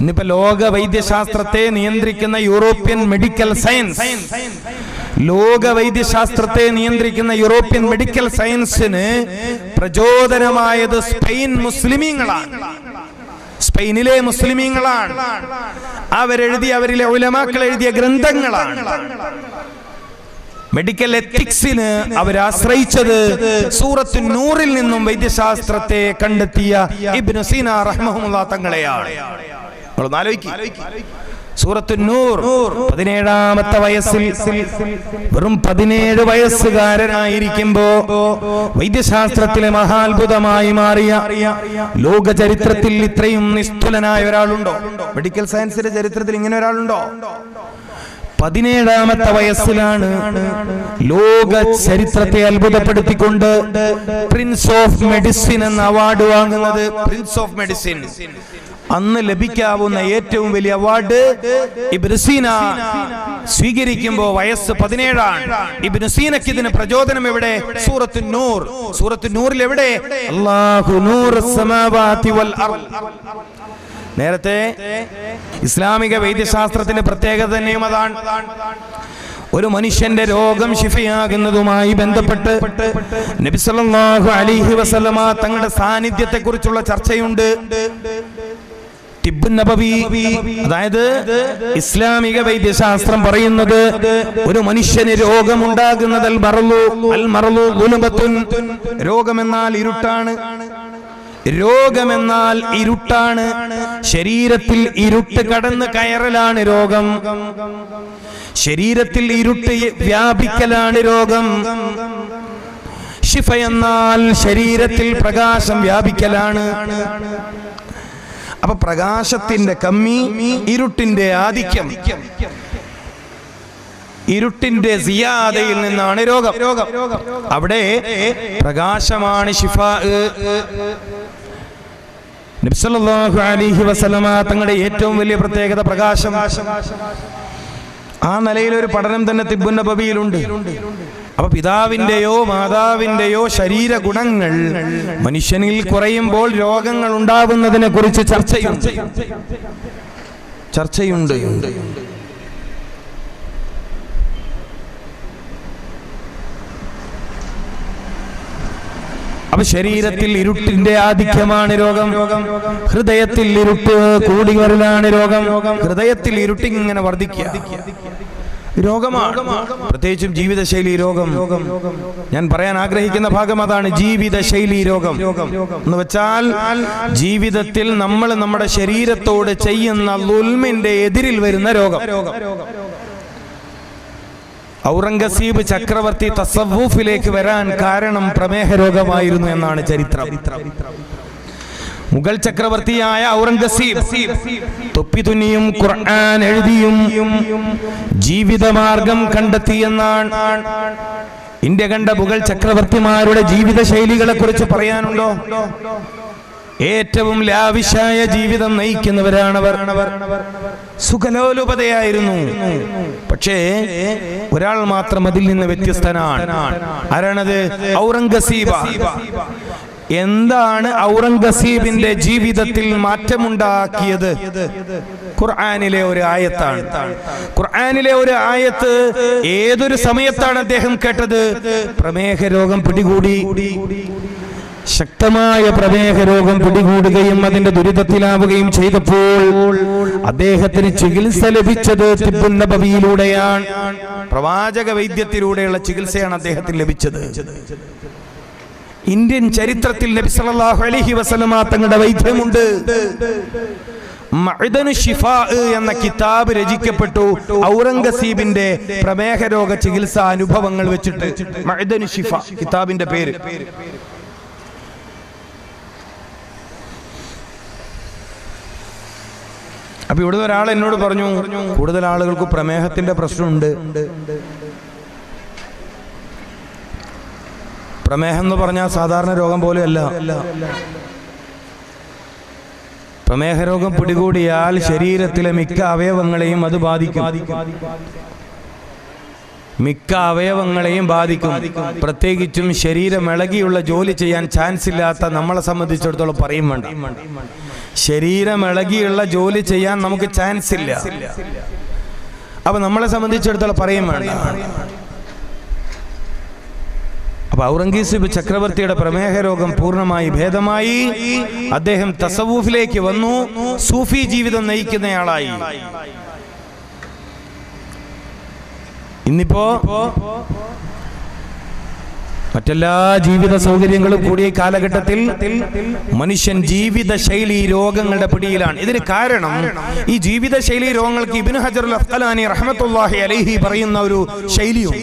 ഇന്നിപ്പോ ലോക വൈദ്യശാസ്ത്രത്തെ നിയന്ത്രിക്കുന്ന യൂറോപ്യൻ മെഡിക്കൽ സയൻസ് ലോക വൈദ്യശാസ്ത്രത്തെ നിയന്ത്രിക്കുന്ന യൂറോപ്യൻ മെഡിക്കൽ സയൻസിന് പ്രചോദനമായത് സ്പെയിൻ മുസ്ലിമീങ്ങളാണ്. സ്പെയിനിലെ മുസ്ലിമീങ്ങളാണ്. അവരെഴുതിയ അവരിലെ ഉലമാക്കൾ എഴുതിയ ഗ്രന്ഥങ്ങളാണ്. മെഡിക്കൽ എത്തിക്സിന് അവരാശ്രയിച്ചത് സൂറത്തു നൂറിൽ നിന്നും വൈദ്യശാസ്ത്രത്തെ കണ്ടെത്തിയ ഇബ്നു സീന റഹ്മഹുല്ല തങ്ങളെയാണ്. പതിനേഴാമത്തെ വയസ്സിൽ വെറും പതിനേഴ് വയസ്സുകാരനായിരിക്കുമ്പോ വൈദ്യശാസ്ത്രത്തിലെ മഹാത്ഭുതമായി മാറിയ ലോക ചരിത്രത്തിൽ ഇത്രയും നിസ്തുലനായ ഒരാളുണ്ടോ? മെഡിക്കൽ സയൻസിന്റെ ചരിത്രത്തിൽ ഇങ്ങനെ ഒരാളുണ്ടോ? പതിനേഴാമത്തെ വയസ്സിലാണ് ലോക ചരിത്രത്തെ അത്ഭുതപ്പെടുത്തിക്കൊണ്ട് പ്രിൻസ് ഓഫ് മെഡിസിൻ എന്ന അവാർഡ് വാങ്ങുന്നത്. പ്രിൻസ് ഓഫ് മെഡിസിൻ അന്ന് ലഭിക്കാവുന്ന ഏറ്റവും വലിയ അവാർഡ് ഇബ്രസീന സ്വീകരിക്കുമ്പോ വയസ്സ് പതിനേഴാണ്. ഇബ്നസീനക്ക് ഇതിന് പ്രചോദനം എവിടെ? സൂറത്ത് നൂർ. സൂറത്ത് നൂറിൽ എവിടെ അള്ളാഹു നൂർ സമാവാതി വൽ അർദ്. നേരത്തെ ഇസ്ലാമിക വൈദ്യശാസ്ത്രത്തിന്റെ പ്രത്യേകത തന്നെയും അതാണ്. ഒരു മനുഷ്യന്റെ രോഗം ശിഫയാകുന്നതുമായി ബന്ധപ്പെട്ട് നബി സല്ലല്ലാഹു അലൈഹി വസല്ലമ തങ്ങളുടെ സാന്നിധ്യത്തെ കുറിച്ചുള്ള ചർച്ചയുണ്ട് നബവി അതായത് ഇസ്ലാമിക വൈദ്യശാസ്ത്രം പറയുന്നത് ഒരു മനുഷ്യന് രോഗമുണ്ടാകുന്നത് അൽ മറലു അൽ മറലു രോഗമെന്നാൽ ഇരുട്ടാണ്. രോഗമെന്നാൽ ഇരുട്ടാണ്. ശരീരത്തിൽ ഇരുട്ട് കടന്ന് കയറലാണ് രോഗം. ശരീരത്തിൽ ഇരുട്ട് വ്യാപിക്കലാണ് രോഗം. ഷിഫ എന്നാൽ ശരീരത്തിൽ പ്രകാശം വ്യാപിക്കലാണ്. അപ്പൊ പ്രകാശത്തിന്റെ കമ്മി ഇരുട്ടിന്റെ ആധിക്യം. ഇരുട്ടിന്റെ സിയാദയിൽ നിന്നാണ് രോഗം. അവിടെ പ്രകാശമാണ് ഷിഫ നബ്സല്ലാഹു അലിഹി വസലമ തങ്ങളുടെ ഏറ്റവും വലിയ പ്രത്യേകത പ്രകാശം. ആ നിലയിൽ ഒരു പഠനം തന്നെ തിബുന്ന ബബിയിലുണ്ട് അപ്പൊ പിതാവിന്റെയോ മാതാവിന്റെയോ ശരീര ഗുണങ്ങൾ മനുഷ്യനിൽ കുറയുമ്പോൾ രോഗങ്ങൾ ഉണ്ടാകുന്നതിനെ കുറിച്ച് ചർച്ചയുണ്ട്. ചർച്ചയുണ്ട്. അപ്പൊ ശരീരത്തിൽ ഇരുട്ടിന്റെ ആധിക്യമാണ് രോഗം. ഹൃദയത്തിൽ ഇരുട്ട് കൂടി വരലാണ് രോഗം. ഹൃദയത്തിൽ ഇരുട്ടിങ്ങനെ വർദ്ധിക്കുക. രോഗമാണ്. പ്രത്യേകിച്ചും ജീവിതശൈലി രോഗം. ഞാൻ പറയാൻ ആഗ്രഹിക്കുന്ന ഭാഗം അതാണ് ജീവിതശൈലി രോഗം. എന്ന് വെച്ചാൽ ജീവിതത്തിൽ നമ്മൾ നമ്മുടെ ശരീരത്തോട് ചെയ്യുന്ന ലുൽമിന്റെ എതിരിൽ വരുന്ന രോഗം. ഔറംഗസീബ് ചക്രവർത്തി തസവൂഫിലേക്ക് വരാൻ കാരണം പ്രമേഹ രോഗമായിരുന്നു എന്നാണ് ചരിത്രം. മുഗൾ ചക്രവർത്തിയായ ഔറംഗസീബ് തൊപ്പി തുന്നിയും ഖുർആൻ എഴുതിയും ജീവിതമാർഗം കണ്ടെത്തിയെന്നാണ്. ഇന്ത്യ കണ്ട മുഗൾ ചക്രവർത്തിമാരുടെ ജീവിത ശൈലികളെ കുറിച്ച് പറയാനുണ്ടോ? ഏറ്റവും ലാവിശായ ജീവിതം നയിക്കുന്നവരാണവർ. സുഖലോലുപതയായിരുന്നു. പക്ഷേ ഒരാൾ മാത്രം അതിൽ നിന്ന് വ്യത്യസ്തനാണ്. ആരാണത്? ഔറംഗസീബ. എന്താണ് ഔറംഗസീബിന്റെ ജീവിതത്തിൽ മാറ്റമുണ്ടാക്കിയത്? ഖുർആാനിലെ ഒരു ആയത്താണ്. ഖുർആാനിലെ ഒരു ആയത്ത് ഏതൊരു സമയത്താണ് അദ്ദേഹം കേട്ടത്? പ്രമേഹ രോഗം പിടികൂടി. ശക്തമായ പ്രമേഹ രോഗം പിടികൂടുകയും അതിന്റെ ദുരിതത്തിലാവുകയും ചെയ്തപ്പോൾ അദ്ദേഹത്തിന് ചികിത്സ ലഭിച്ചത് തിബുന്നബിയിലൂടെയാണ് പ്രവാചക വൈദ്യത്തിലൂടെയുള്ള ചികിത്സയാണ് അദ്ദേഹത്തിന് ലഭിച്ചത്. ഇന്ത്യൻ ചരിത്രത്തിൽ നബി സല്ലല്ലാഹു അലൈഹി വസല്ലമ തങ്ങളുടെ വൈദ്യമുണ്ട്. എന്ന കിതാബ് രചിക്കപ്പെട്ടു. ഔറംഗസീബിന്റെ പ്രമേഹ രോഗ ചികിത്സാ അനുഭവങ്ങൾ വെച്ചിട്ട് കിതാബിന്റെ പേര്. അപ്പൊ ഇവിടുന്ന് ഒരാൾ എന്നോട് പറഞ്ഞു കൂടുതൽ ആളുകൾക്ക് പ്രമേഹത്തിന്റെ പ്രശ്നമുണ്ട്. പ്രമേഹം എന്ന് പറഞ്ഞാൽ സാധാരണ രോഗം പോലെയല്ല. പ്രമേഹ രോഗം പിടികൂടിയാൽ ശരീരത്തിലെ മിക്ക അവയവങ്ങളെയും അത് ബാധിക്കും. മിക്ക അവയവങ്ങളെയും ബാധിക്കും. പ്രത്യേകിച്ചും ശരീരം ഇളകിയുള്ള ജോലി ചെയ്യാൻ ചാൻസ് ഇല്ലാത്ത നമ്മളെ സംബന്ധിച്ചിടത്തോളം പറയും വേണ്ട. ശരീരം ഇളകിയുള്ള ജോലി ചെയ്യാൻ നമുക്ക് ചാൻസ് ഇല്ല. അപ്പൊ നമ്മളെ സംബന്ധിച്ചിടത്തോളം പറയും വേണ്ട. അപ്പൊ ഔറംഗീസിബ് ചക്രവർത്തിയുടെ പ്രമേഹ രോഗം പൂർണമായി ഭേദമായി. അദ്ദേഹം തസവൂഫിലേക്ക് വന്നു. സൂഫി ജീവിതം നയിക്കുന്നയാളായി. ഇന്നിപ്പോ മറ്റെല്ലാ ജീവിത സൗകര്യങ്ങളും കൂടിയ കാലഘട്ടത്തിൽ മനുഷ്യൻ ജീവിത ശൈലി രോഗങ്ങളുടെ പിടിയിലാണ് ഇതിന് കാരണം ഈ ജീവിത ശൈലി രോഗങ്ങൾക്ക് ഇബിൻ ഹജറുൽ അഫ്ഖലാനി റഹ്മത്തുള്ളാഹി അലൈഹി പറയുന്ന ഒരു ശൈലിയും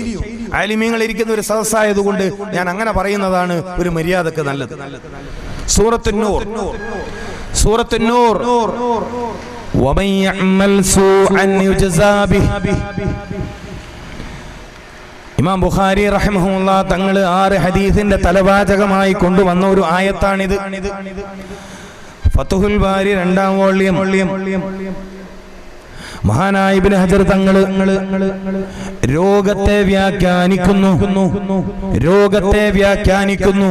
ആലിമീങ്ങൾ ഇരിക്കുന്ന ഒരു സദസ്സായതുകൊണ്ട് ഞാൻ അങ്ങനെ പറയുന്നതാണ് ഒരു മര്യാദക്ക് നല്ലത് സൂറത്തുന്നൂർ സൂറത്തുന്നൂർ ومن يعمل سوءا يجزى به ഇമാം ബുഖാരി റഹിമഹുല്ല തങ്ങൾ ആറ് ഹദീസിന്റെ തലവാചകമായി കൊണ്ടുവന്ന ഒരു ആയത്താണിത്. ഫത്തുഹുൽ ബാരി രണ്ടാം വോള്യം. മഹാനായ ഇബ്നു ഹജർ തങ്ങൾ രോഗത്തെ വ്യാഖ്യാനിക്കുന്നു. രോഗത്തെ വ്യാഖ്യാനിക്കുന്നു.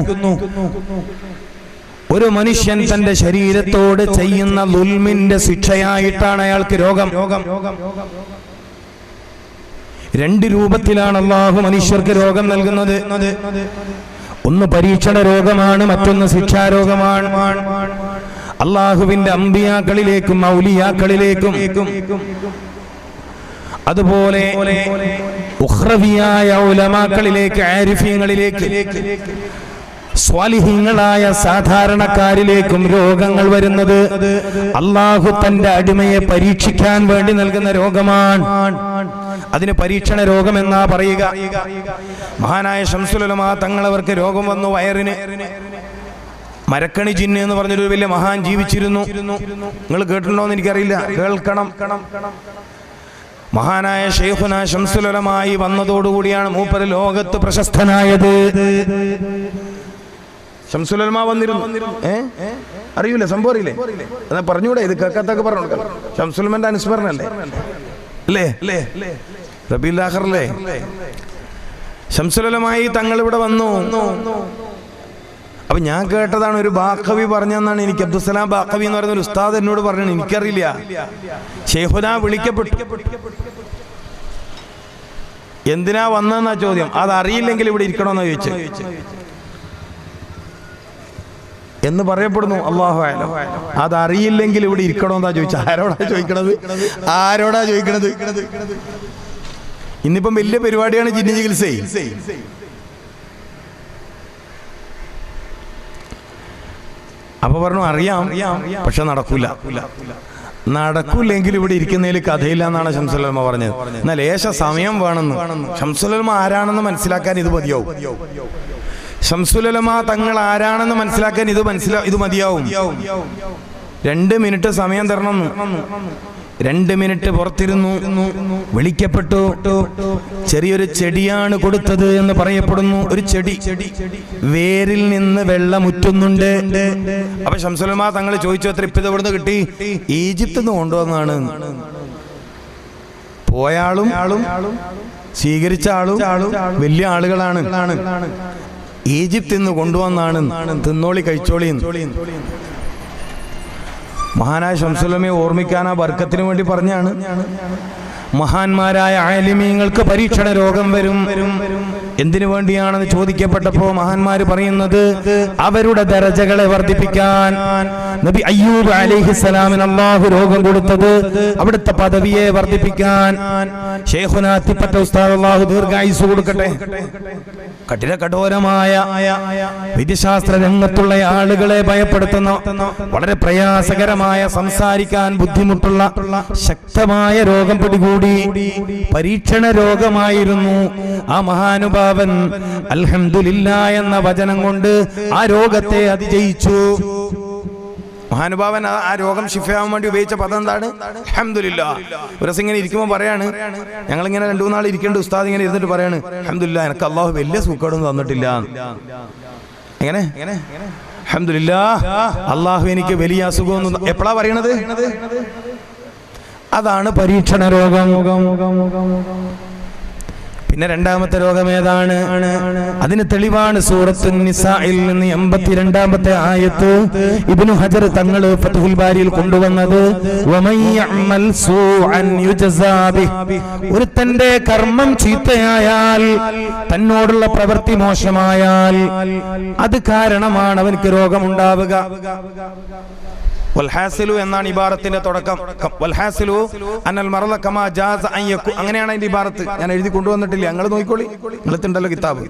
ഒരു മനുഷ്യൻ തന്റെ ശരീരത്തോട് ചെയ്യുന്ന ദുൽമിന്റെ ശിക്ഷയായിട്ടാണ് അയാൾക്ക് രോഗം രോഗം രോഗം രോഗം. രണ്ട് രൂപത്തിലാണ് അള്ളാഹു മനുഷ്യർക്ക് രോഗം നൽകുന്നത്. ഒന്ന് പരീക്ഷണ രോഗമാണ് മറ്റൊന്ന് ശിക്ഷാരോഗമാണ് അള്ളാഹുവിന്റെ അമ്പിയാക്കളിലേക്കും ഔലിയാക്കളിലേക്കും അതുപോലെ ഉഹ്രവിയായ ഉലമാക്കളിലേക്ക് ആരിഫ്യങ്ങളിലേക്ക് സ്വാലിഹീങ്ങളായ സാധാരണക്കാരിലേക്കും രോഗങ്ങൾ വരുന്നത്. അള്ളാഹു തന്റെ അടിമയെ പരീക്ഷിക്കാൻ വേണ്ടി നൽകുന്ന രോഗമാണ്. അതിന് പരീക്ഷണ രോഗം എന്നാ പറയുക. മഹാനായ ഷംസുലമ തങ്ങളവർക്ക് രോഗം വന്നു വയറിന്. മരക്കണി ജിന്ന് എന്ന് പറഞ്ഞൊരു വലിയ മഹാൻ ജീവിച്ചിരുന്നു. നിങ്ങൾ കേട്ടിട്ടുണ്ടോ എന്ന് എനിക്കറിയില്ല. കേൾക്കണം. മഹാനായ ഷെയ്ഖുന ശംസുലമായി വന്നതോടുകൂടിയാണ് മൂപ്പര് ലോകത്ത് പ്രശസ്തനായത്. ഷംസുലമ വന്നിരുന്നു. ഏ? അറിയൂലേ? സംഭവം അറിയില്ലേ? എന്നാ പറഞ്ഞൂടെ ഇത് കേൾക്കാത്തൊക്കെ പറഞ്ഞു കൊടുക്കാം ഷംസുലമന്റെ അനുസ്മരണല്ലേ? അല്ലേ? അല്ലേ റബീലാഹറല്ലേ ശംസുലമായി തങ്ങൾ ഇവിടെ വന്നു. അപ്പൊ ഞാൻ കേട്ടതാണ് ഒരു ബാഖവി പറഞ്ഞെന്നാണ് എനിക്ക് അബ്ദുസലാം ബാഖവി എന്ന് പറയുന്ന ഒരു ഉസ്താദ് എന്നോട് പറഞ്ഞു എനിക്കറിയില്ല. ഷെയ്ഹുന വിളിക്കപ്പെട്ടു. എന്തിനാ വന്നെന്നാ ചോദ്യം. അത് അറിയില്ലെങ്കിൽ ഇവിടെ ഇരിക്കണമെന്നാ ചോദിച്ചു. എന്ന് പറയപ്പെടുന്നു. അള്ളാഹു ആയാലും അതറിയില്ലെങ്കിൽ ഇവിടെ ഇരിക്കണമെന്നാ ചോദിച്ചത്. ആരോടാ ചോദിക്കണത്? ആരോടാ ചോദിക്കണത്? ഇന്നിപ്പം വലിയ പരിപാടിയാണ് ജിന്നി ചികിത്സ. അപ്പൊ പറഞ്ഞു അറിയാം പക്ഷെ നടക്കൂല. നടക്കൂല്ലെങ്കിൽ ഇവിടെ ഇരിക്കുന്നതിൽ കഥയില്ല എന്നാണ് ഷംസുലമ പറഞ്ഞത്. എന്നാൽ ലേശ സമയം വേണമെന്ന്. ഷംസുലമ ആരാണെന്ന് മനസ്സിലാക്കാൻ ഇത് മതിയാവും. ശംസുലമ തങ്ങൾ ആരാണെന്ന് മനസ്സിലാക്കാൻ ഇത് മനസ്സിലാ ഇത് മതിയാവും. രണ്ട് മിനിറ്റ് സമയം തരണം രണ്ട് മിനിറ്റ് പുറത്തിരുന്നു. വിളിക്കപ്പെട്ടു. ചെറിയൊരു ചെടിയാണ് കൊടുത്തത് എന്ന് പറയപ്പെടുന്നു. ഒരു ചെടി. വേരിൽ നിന്ന് വെള്ളം ഉറ്റുന്നുണ്ട് അപ്പൊ ഷംസുലമ തങ്ങൾ ചോദിച്ചു അത്ര ഇപ്പൊ എവിടുന്ന് കിട്ടി? ഈജിപ്ത് നിന്ന് കൊണ്ടുവന്നാണ് പോയ ആളും ആളും സ്വീകരിച്ച ആളും വലിയ ആളുകളാണ്. ഈജിപ്തിൽ കൊണ്ടുവന്നാണ് തിന്നോളി കഴിച്ചോളി മഹാനായ ശംസുലമയെ ഓർമ്മിക്കാൻ ആ വർക്കത്തിന് വേണ്ടി പറഞ്ഞാണ്. മഹാന്മാരായ ആലിമീങ്ങൾക്ക് പരീക്ഷണ രോഗം വരും. എന്തിനു വേണ്ടിയാണെന്ന് ചോദിക്കപ്പെട്ടപ്പോ മഹാന്മാര് പറയുന്നത് അവരുടെ ദരജകളെ വർദ്ധിപ്പിക്കാൻ. നബി അയ്യൂബ് അലിഹിസലാമിന് അള്ളാഹു രോഗം കൊടുത്തത് അവിടുത്തെ പദവിയെ വർദ്ധിപ്പിക്കാൻ. ഷേഖുനാത്തിപ്പറ്റ ഉസ്താദ് ദീർഘായുസ് കൊടുക്കട്ടെ. കഠിന കഠോരമായ വിധിശാസ്ത്ര രംഗത്തുള്ള ആളുകളെ ഭയപ്പെടുത്തുന്ന വളരെ പ്രയാസകരമായ സംസാരിക്കാൻ ബുദ്ധിമുട്ടുള്ള ശക്തമായ രോഗം പിടികൂടി പരീക്ഷണ രോഗമായിരുന്നു. ആ മഹാനുഭാവൻ അൽഹംദുലില്ല എന്ന വചനം കൊണ്ട് ആ രോഗത്തെ അതിജയിച്ചു. മഹാനുഭാവൻ ആ- രോഗം ശിഫയാവാൻ വേണ്ടി ഉപയോഗിച്ച പദം എന്താണ്? അഹമ്മദില്ല ഒരു ദിവസം ഇങ്ങനെ ഇരിക്കുമ്പോൾ പറയാണ് ഞങ്ങൾ ഇങ്ങനെ രണ്ടു മൂന്നാൾ ഇരിക്കേണ്ട ഉസ്താദ് ഇങ്ങനെ ഇരുന്നിട്ട് പറയാണ് അഹമ്മദില്ല എനിക്ക് അള്ളാഹു വലിയ സുഖമൊന്നും തന്നിട്ടില്ല. എങ്ങനെ? അഹമ്മദില്ല അള്ളാഹു എനിക്ക് വലിയ അസുഖമൊന്നും എപ്പോഴാ പറയണത്? അതാണ് പരീക്ഷണ രോഗം. പിന്നെ രണ്ടാമത്തെ രോഗം ഏതാണ്? അതിന് തെളിവാണ് സൂറത്തു നിന്ന് എൺപത്തിരണ്ടാമത്തെ ആയത്ത് ഇബ്നു ഹജർ തങ്ങൾ ഫത്ഹുൽ ബാരിയിൽ കൊണ്ടുവന്നത് ഒരു തന്റെ കർമ്മം ചീത്തയായാൽ തന്നോടുള്ള പ്രവൃത്തി മോശമായാൽ അത് കാരണമാണ് അവനക്ക് രോഗമുണ്ടാവുക. വൽഹാസിലു എന്നാണ് ഇബാറത്തിന്റെ തുടക്കം. വൽഹാസിലു അന്നൽ മറല കമാ ജാസ് അങ്ങനെയാണ് അതിന്റെ ഇബാറത്ത്. ഞാൻ എഴുതി കൊണ്ടുവന്നിട്ടില്ല. നിങ്ങൾ നോക്കിക്കോളി. നിങ്ങളത്തുണ്ടല്ലോ കിതാബ്.